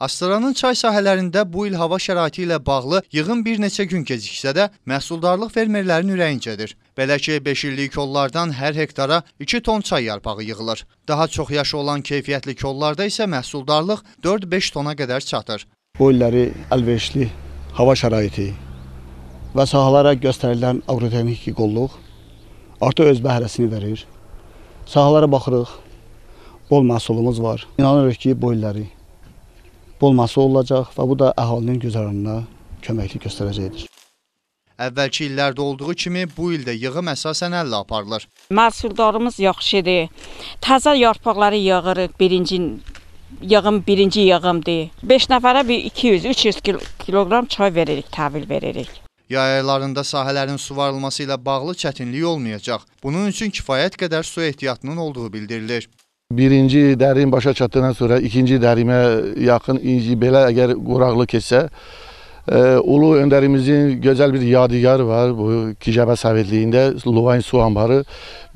Astaranın çay sahələrində bu il hava şəraiti ilə bağlı yığım bir neçə gün geciksə də, məhsuldarlıq fermerlərin ürəyincədir. Belə ki, 5 illik kollardan hər hektara 2 ton çay yarpağı yığılır. Daha çox yaşı olan keyfiyyətli kollarda isə məhsuldarlıq 4-5 tona qədər çatır. bu illəri əlverişli hava şəraiti və sahələrə göstərilən aqrotexniki qulluq artıq öz bəhrəsini verir. Sahələrə baxırıq, bol məhsulumuz var. İnanırıq ki, bu illəri bol məhsul olacaq və bu da əhalinin güzəranına köməklik göstərəcəkdir. Əvvəlki illərdə olduğu kimi bu ildə yığım əsasən əllə aparılır. Məhsuldarımız yaxşıdır. Təzə yarpaqları yığırıq birinci yığım birinci yığımdır. 5 nəfərə bir 200-300 kiloqram çay veririk, təhvil veririk. Yay aylarında sahələrin suvarılması ilə bağlı çətinlik olmayacaq. Bunun üçün kifayət qədər su ehtiyatının olduğu bildirilir. Birinci dərim başa çatdıqdan sonra ikinci dərimə yaxın inci belə əgər quraqlıq keçsə, e, ulu öndərimizin gözəl bir yadigarı var bu Kicəbə Sovetliyində Luvayn su anbarı.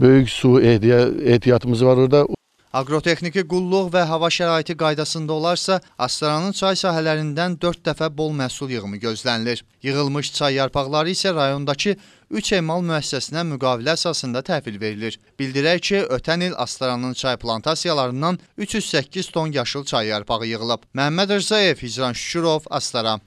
Böyük su ehtiya- ehtiyatımız var orada. Aqrotexniki qulluq və hava şəraiti qaydasında olarsa, Astaranın çay sahələrindən 4 dəfə bol məhsul yığımı gözlənilir. Yığılmış çay yarpaqları isə rayondakı 3 emal müəssisəsinə müqavilə əsasında təhvil verilir. Bildirək ki, ötən il Astaranın çay plantasiyalarından 308 ton yaşıl çay yarpağı yığılıb. Məhəmməd Rzayev, Hicran Şükürov, Astara.